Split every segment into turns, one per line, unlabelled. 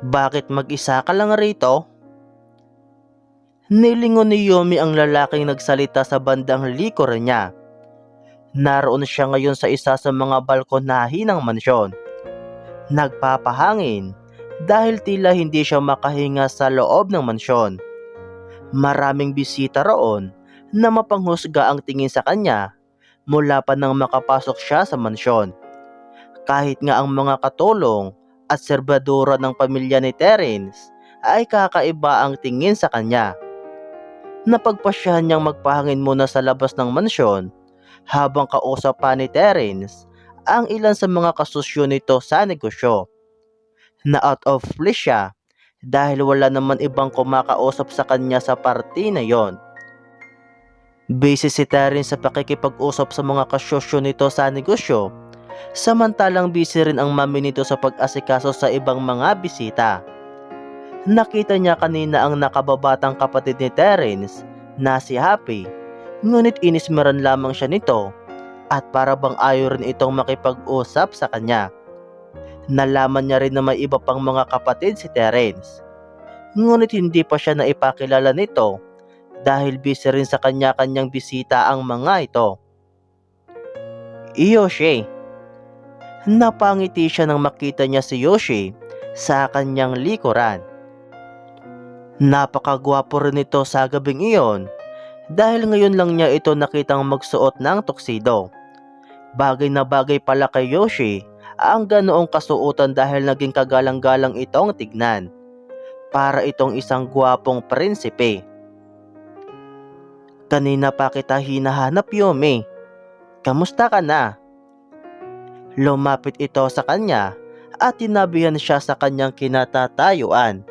Bakit mag-isa ka lang rito? Nilingon ni Yomi ang lalaking nagsalita sa bandang likuran niya. Naroon siya ngayon sa isa sa mga balkonahi ng mansyon. Nagpapahangin dahil tila hindi siya makahinga sa loob ng mansyon. Maraming bisita roon na mapanghusga ang tingin sa kanya mula pa nang makapasok siya sa mansyon. Kahit nga ang mga katulong at serbadora ng pamilya ni Terence ay kakaiba ang tingin sa kanya. Napagpasyahan niyang magpahangin muna sa labas ng mansyon habang kausap pa ni Terence ang ilan sa mga kasusyo nito sa negosyo. Na out of place siya dahil wala naman ibang kumakausap sa kanya sa party na yon. Busy si Terence sa pakikipag-usap sa mga kasusyo nito sa negosyo samantalang busy rin ang mami nito sa pag-asikaso sa ibang mga bisita. Nakita niya kanina ang nakababatang kapatid ni Terence na si Happy, ngunit inismeran lamang siya nito at para bang ayaw rin itong makipag-usap sa kanya. Nalaman niya rin na may iba pang mga kapatid si Terence. Ngunit hindi pa siya naipakilala nito dahil busy rin sa kanya-kanyang bisita ang mga ito. Yoshi Napangiti siya nang makita niya si Yoshi sa kanyang likuran. Napakagwapo rin ito sa gabing iyon dahil ngayon lang niya ito nakitang magsuot ng tuxedo. Bagay na bagay pala kay Yoshi ang ganoong kasuotan dahil naging kagalang-galang itong tignan. Para itong isang gwapong prinsipe. Kanina pa kita hinahanap Yomi. Kamusta ka na? Lumapit ito sa kanya at tinabihan siya sa kanyang kinatatayuan.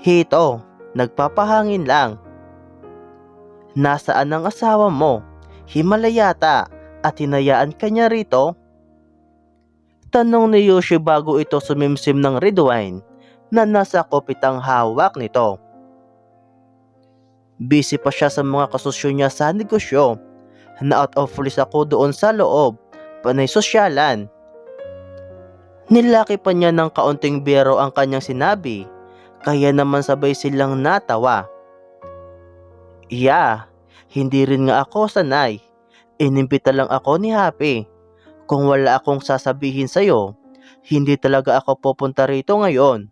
Hito, nagpapahangin lang. Nasaan ang asawa mo? Himalayata at hinayaan ka niya rito? Tanong ni Yoshi bago ito sumimsim ng red wine na nasa kopitang hawak nito. Busy pa siya sa mga kasusyo niya sa negosyo na out of place ako doon sa loob, panay sosyalan. Nilaki pa niya ng kaunting biro ang kanyang sinabi, kaya naman sabay silang natawa. Yeah, hindi rin nga ako sanay. Inimbita lang ako ni Happy. Kung wala akong sasabihin sa'yo, hindi talaga ako pupunta rito ngayon.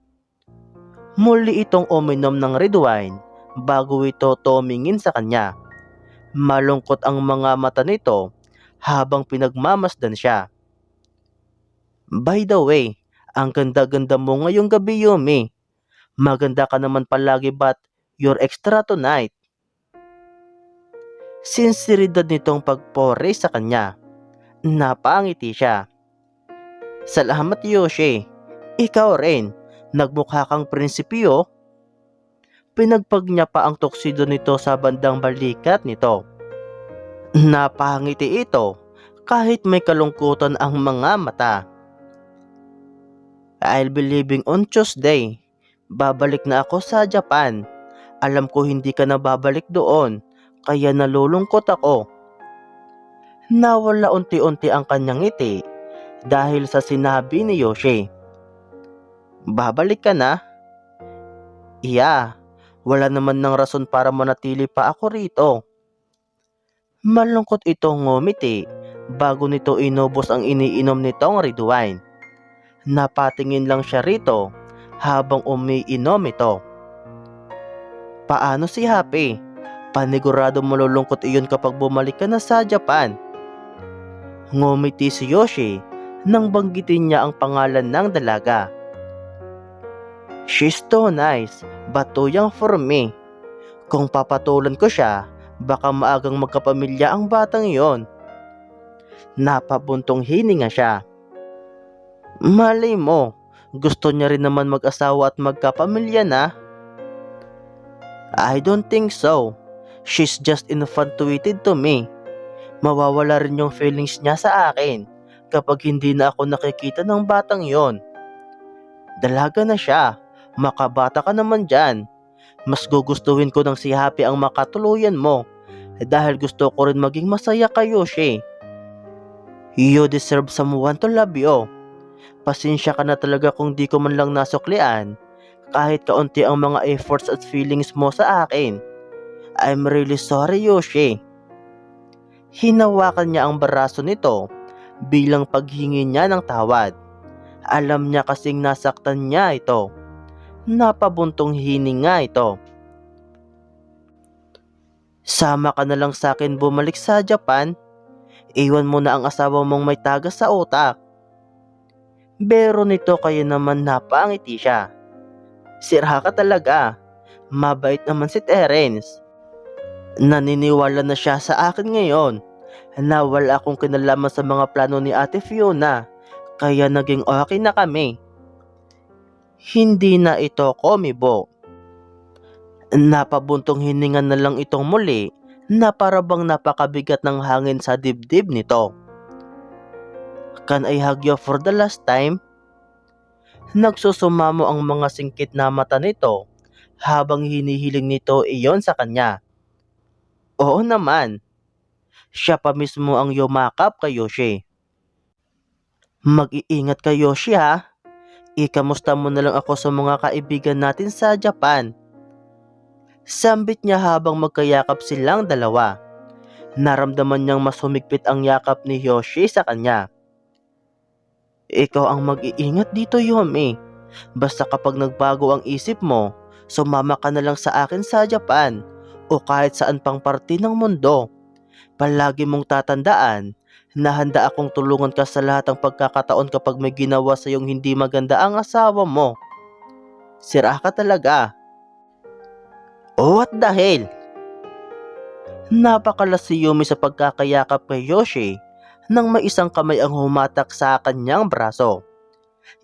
Muli itong uminom ng red wine bago ito tumingin sa kanya. Malungkot ang mga mata nito habang pinagmamasdan siya. By the way, ang ganda-ganda mo ngayong gabi, Yumi. Maganda ka naman palagi but you're extra tonight. Sinseridad nitong pagpore sa kanya. Napangiti siya. Salamat Yoshi. Ikaw rin. Nagmukha kang prinsipyo. Pinagpag niya pa ang tuksido nito sa bandang balikat nito. Napangiti ito kahit may kalungkutan ang mga mata. I'll be leaving on Tuesday. Babalik na ako sa Japan. Alam ko hindi ka na babalik doon, kaya nalulungkot ako. Nawala unti-unti ang kanyang ngiti dahil sa sinabi ni Yoshi. Babalik ka na? Iya, wala naman ng rason para manatili pa ako rito. Malungkot itong ngumiti bago nito inubos ang iniinom nitong red wine. Napatingin lang siya rito habang umiinom ito. Paano si Happy? Panigurado malulungkot iyon kapag bumalik ka na sa Japan. Ngumiti si Yoshi nang banggitin niya ang pangalan ng dalaga. She's so nice, but too young for me. Kung papatulan ko siya, baka maagang magkapamilya ang batang iyon. Napabuntong hininga siya. Malay mo, gusto niya rin naman mag-asawa at magkapamilya na. I don't think so. She's just infatuated to me. Mawawala rin yung feelings niya sa akin kapag hindi na ako nakikita ng batang yon. Dalaga na siya. Makabata ka naman dyan. Mas gugustuhin ko ng si Happy ang makatuluyan mo dahil gusto ko rin maging masaya kayo, Yoshi. You deserve someone to love you. Pasensya ka na talaga kung di ko man lang nasuklian kahit kaunti ang mga efforts at feelings mo sa akin. I'm really sorry, Yoshi. Hinawakan niya ang baraso nito bilang paghingi niya ng tawad. Alam niya kasing nasaktan niya ito. Napabuntong hininga ito. Sama ka na lang sa akin bumalik sa Japan. Iwan mo na ang asawa mong may tagas sa utak. Pero nito kayo naman napangiti siya. Sira ka talaga. Mabait naman si Terence. Naniniwala na siya sa akin ngayon na wala akong kinalaman sa mga plano ni Ate Fiona kaya naging okay na kami. Hindi na ito komibo. Napabuntong hininga na lang itong muli na parabang napakabigat ng hangin sa dibdib nito. Can I hug you for the last time? Nagsusumamo ang mga singkit na mata nito habang hinihiling nito iyon sa kanya. Oo naman. Siya pa mismo ang yumakap kay Yoshi. Mag-iingat ka Yoshi ha. Ikamusta mo na lang ako sa mga kaibigan natin sa Japan. Sambit niya habang magkayakap silang dalawa. Naramdaman niyang mas humigpit ang yakap ni Yoshi sa kanya. Ikaw ang mag-iingat dito, Yomi. Basta kapag nagbago ang isip mo, sumama ka na lang sa akin sa Japan o kahit saan pang parte ng mundo. Palagi mong tatandaan na handa akong tulungan ka sa lahat ng pagkakataon kapag may ginawa sa iyong hindi maganda ang asawa mo. Sira ka talaga. What the hell? Napakalas si Yumi sa pagkakayakap kay Yoshi nang may isang kamay ang humatak sa kanyang braso.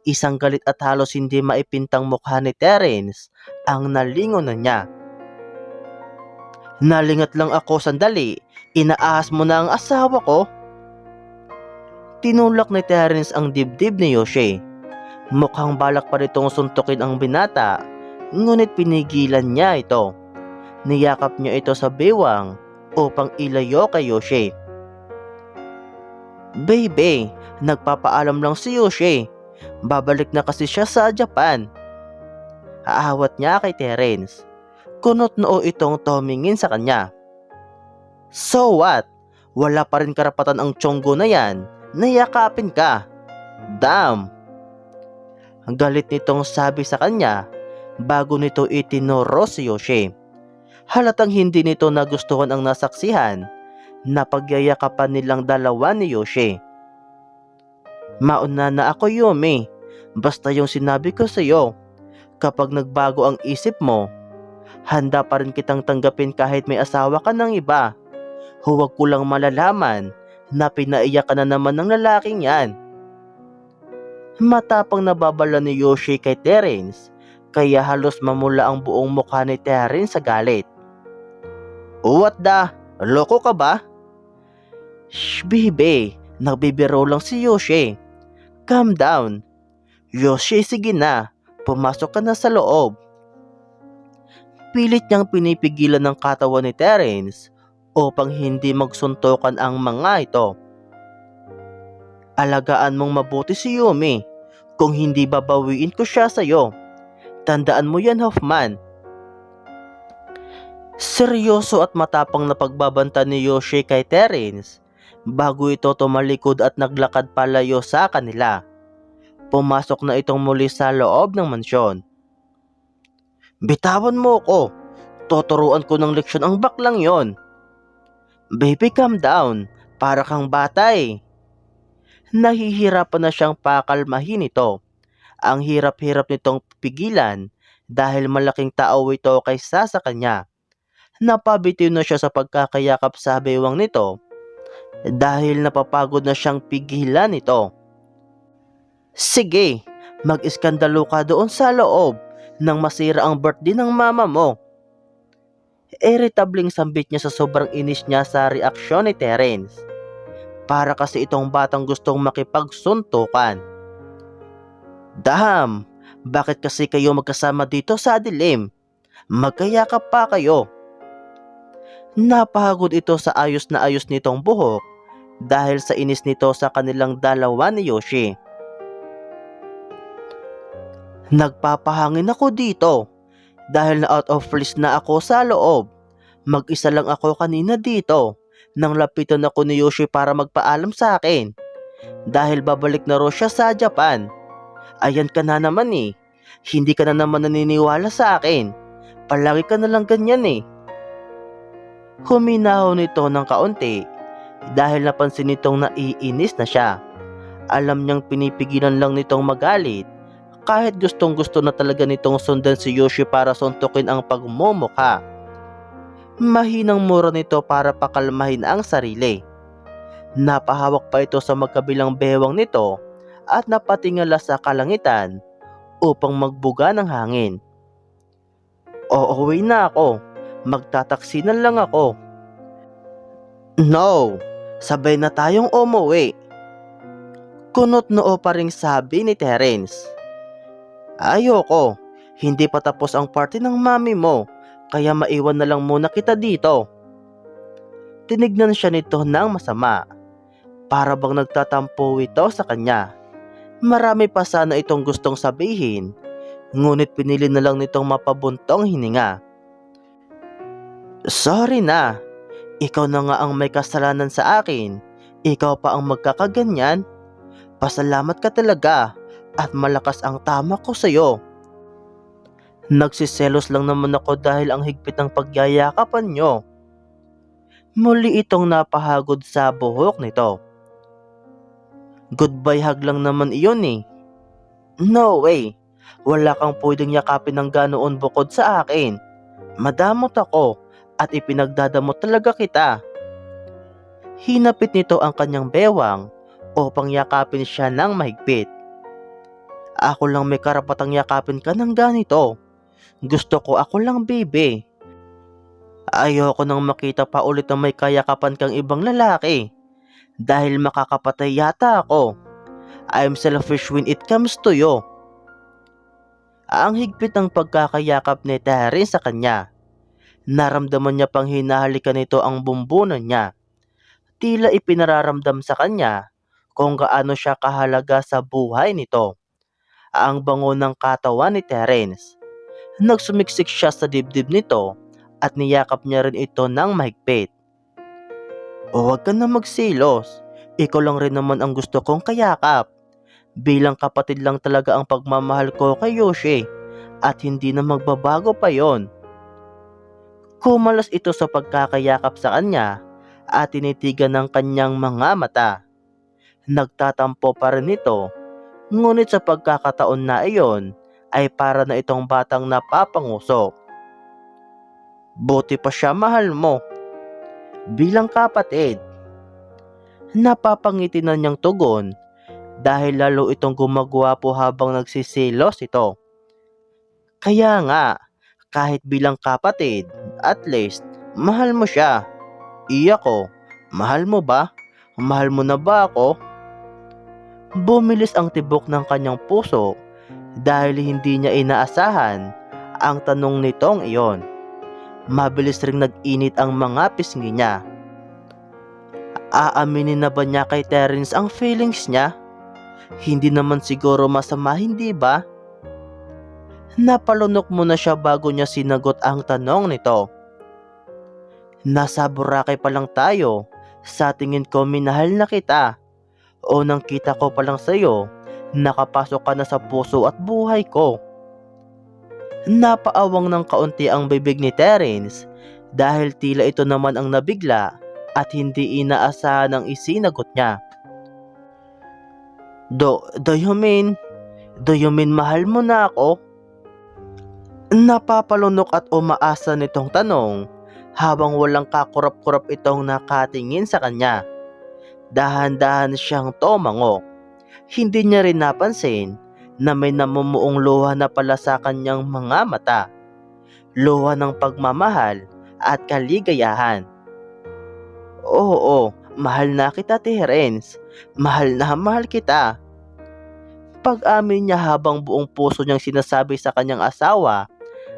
Isang galit at halos hindi maipintang mukha ni Terence ang nalingon na niya. Nalingat lang ako sandali, inaahas mo na ang asawa ko. Tinulak ni Terence ang dibdib ni Yoshi. Mukhang balak pa nitong suntukin ang binata, ngunit pinigilan niya ito. Niyakap niya ito sa bewang upang ilayo kay Yoshi. Baby, nagpapaalam lang si Yoshi. Babalik na kasi siya sa Japan. Aawat niya kay Terence. Kunot noo itong tumingin sa kanya. So what? Wala pa rin karapatan ang tiyonggo na yan. Nayakapin ka. Damn! Ang galit nitong sabi sa kanya bago nito itinuro si Yoshi. Halatang hindi nito nagustuhan ang nasaksihan na pagyayakapan nilang dalawa ni Yoshi. Mauna na ako Yumi, basta yung sinabi ko sa iyo, kapag nagbago ang isip mo, handa pa rin kitang tanggapin kahit may asawa ka ng iba. Huwag ko lang malalaman na pinaiyak na naman ng lalaking yan. Matapang nababala ni Yoshi kay Terence, kaya halos mamula ang buong mukha ni Terence sa galit. What the? Loko ka ba? Shh, baby. Nagbibiro lang si Yoshi. Calm down. Yoshi, sige na. Pumasok ka na sa loob. Pilit niyang pinipigilan ng katawan ni Terence upang hindi magsuntukan ang mga ito. Alagaan mong mabuti si Yumi kung hindi babawiin ko siya sa'yo. Tandaan mo yan, Hoffman. Seryoso at matapang na pagbabanta ni Yoshi kay Terence bago ito tumalikod at naglakad palayo sa kanila. Pumasok na itong muli sa loob ng mansyon. Bitawan mo ko. Tuturuan ko ng leksyon ang baklang yon. Baby, calm down. Para kang bata eh. Nahihirapan na siyang pakalmahin ito. Ang hirap-hirap nitong pigilan dahil malaking tao ito kaysa sa kanya. Napabitiw na siya sa pagkakayakap sa bewang nito dahil napapagod na siyang pigilan ito. Sige, mag-iskandalo ka doon sa loob nang masira ang birthday ng mama mo. Irritabling sambit niya sa sobrang inis niya sa reaksyon ni Terence. Para kasi itong batang gustong makipagsuntukan. Daham, bakit kasi kayo magkasama dito sa dilim? Magkayakap pa kayo. Napagod ito sa ayos na ayos nitong buhok dahil sa inis nito sa kanilang dalawa ni Yoshi. Nagpapahangin ako dito dahil na out of place na ako sa loob. Mag-isa lang ako kanina dito nang lapitan ako ni Yoshi para magpaalam sa akin. Dahil babalik na raw siya sa Japan. Ayan ka na naman eh. Hindi ka na naman naniniwala sa akin. Palagi ka na lang ganyan eh. Huminaho nito ng kaunti dahil napansin nitong naiinis na siya. Alam niyang pinipigilan lang nitong magalit kahit gustong gusto na talaga nitong sundan si Yoshi para suntukin ang pagmumukha. Mahinang mura nito para pakalmahin ang sarili. Napahawak pa ito sa magkabilang bewang nito at napatingala sa kalangitan upang magbuga ng hangin. Uuwi na ako. Magtataksi na lang ako. No, sabay na tayong umuwi. Kunot noo pa ring sabi ni Terence. Ayoko, hindi pa tapos ang party ng mami mo, kaya maiwan na lang muna kita dito. Tinignan siya nito ng masama. Para bang nagtatampo ito sa kanya. Marami pa sana itong gustong sabihin, ngunit pinili na lang nitong mapabuntong hininga. Sorry na, ikaw na nga ang may kasalanan sa akin, ikaw pa ang magkakaganyan. Pasalamat ka talaga at malakas ang tama ko sa'yo. Nagsiselos lang naman ako dahil ang higpit ng pagyayakapan nyo. Muli itong napahagod sa buhok nito. Goodbye hug lang naman iyon eh. No way. Wala kang pwedeng yakapin ng ganoon bukod sa akin. Madamot ako at ipinagdadamot talaga kita. Hinapit nito ang kanyang bewang upang yakapin siya ng mahigpit. Ako lang may karapatang yakapin ka ng ganito. Gusto ko ako lang baby. Ayoko nang makita pa ulit na may kayakapan kang ibang lalaki. Dahil makakapatay yata ako. I'm selfish when it comes to you. Ang higpit ng pagkakayakap ni Terry sa kanya. Naramdaman niya pang hinahalikan nito ang bumbunan niya. Tila ipinararamdam sa kanya kung gaano siya kahalaga sa buhay nito. Ang bango ng katawan ni Terence. Nagsumiksik siya sa dibdib nito at niyakap niya rin ito ng mahigpit. O huwag ka na magsilos. Ikaw lang rin naman ang gusto kong kayakap. Bilang kapatid lang talaga ang pagmamahal ko kay Yoshi at hindi na magbabago pa yon. Kumalas ito sa pagkakayakap sa kanya at tinitigan ng kanyang mga mata. Nagtatampo pa rin ito, ngunit sa pagkakataon na iyon ay para na itong batang napapangusok. Buti pa siya mahal mo. Bilang kapatid, napapangiti na niyang tugon dahil lalo itong gumagwapo habang nagsisilos ito. Kaya nga, kahit bilang kapatid, at least, mahal mo siya. Iya ko, mahal mo ba? Mahal mo na ba ako? Bumilis ang tibok ng kanyang puso dahil hindi niya inaasahan ang tanong nitong iyon. Mabilis ring nag-init ang mga pisngi niya. Aaminin na ba niya kay Terence ang feelings niya? Hindi naman siguro masama, hindi ba? Napalunok mo na siya bago niya sinagot ang tanong nito. Nasa Boracay pa lang tayo. Sa tingin ko minahal na kita. Unang kita ko pa lang sa'yo, nakapasok ka na sa puso at buhay ko. Napaawang ng kaunti ang bibig ni Terence dahil tila ito naman ang nabigla at hindi inaasahan ang isinagot niya. Do, do you mean? Do you mean mahal mo na ako? Napapalunok at umaasa nitong tanong habang walang kakurap-kurap itong nakatingin sa kanya. Dahan-dahan siyang tumango. Hindi niya rin napansin na may namumuong luha na pala sa kanyang mga mata. Luha ng pagmamahal at kaligayahan. Oo, mahal na kita Terence. Mahal na mahal kita. Pag-amin niya habang buong puso niyang sinasabi sa kanyang asawa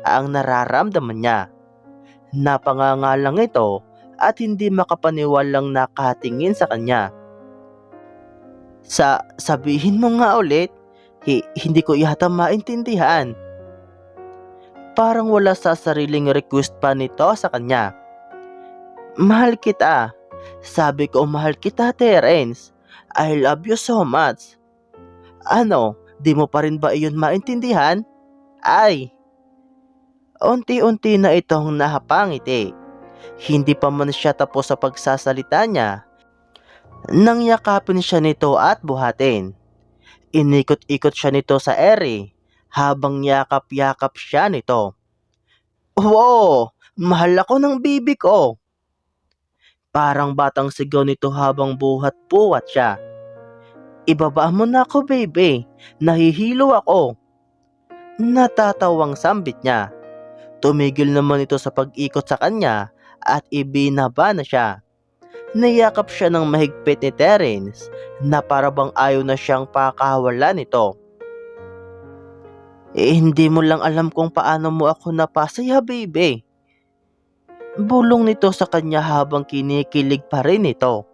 ang nararamdaman niya. Napangangalang ito at hindi makapaniwalang nakatingin sa kanya. Sa sabihin mo nga ulit, Hi- hindi ko yata maintindihan. Parang wala sa sariling request pa nito sa kanya. Mahal kita. Sabi ko mahal kita, Terence. I love you so much. Ano, di mo pa rin ba iyon maintindihan? Ay! Unti-unti na itong nahapangiti. Hindi pa man siya tapos sa pagsasalita niya. Nang yakapin siya nito at buhatin. Inikot-ikot siya nito sa ere habang yakap-yakap siya nito. Wow! Mahal ako ng bibi ko! Parang batang sigaw nito habang buhat-buhat siya. Ibaba mo na ako, baby. Nahihilo ako. Natatawang sambit niya. Tumigil naman ito sa pag-ikot sa kanya at ibinaba na siya. Niyakap siya ng mahigpit ni Terence na parabang ayaw na siyang pakawalan nito. Eh, hindi mo lang alam kung paano mo ako napasaya, baby. Bulong nito sa kanya habang kinikilig pa rin ito.